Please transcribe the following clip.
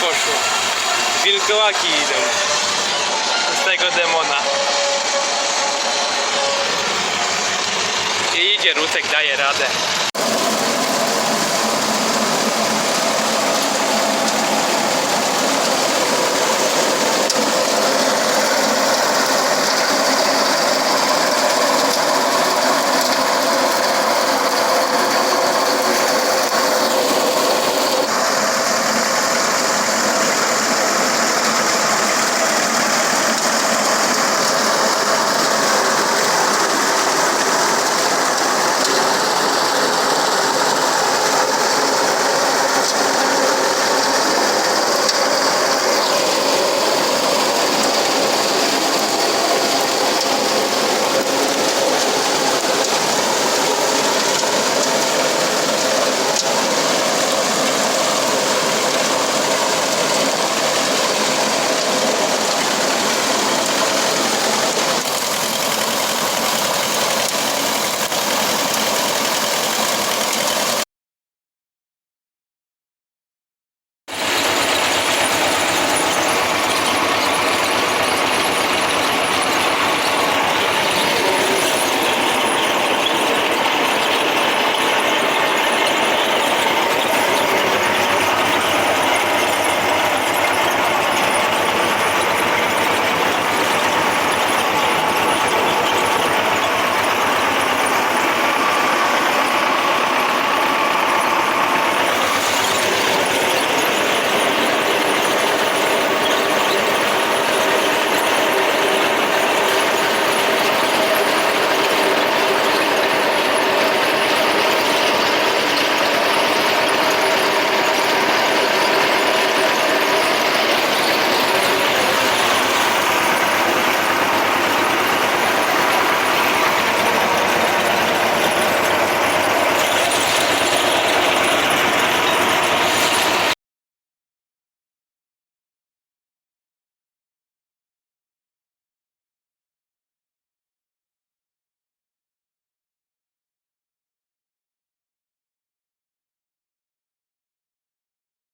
poszło. Wilkołaki idą. Z tego demona. I idzie Rutek, daje radę.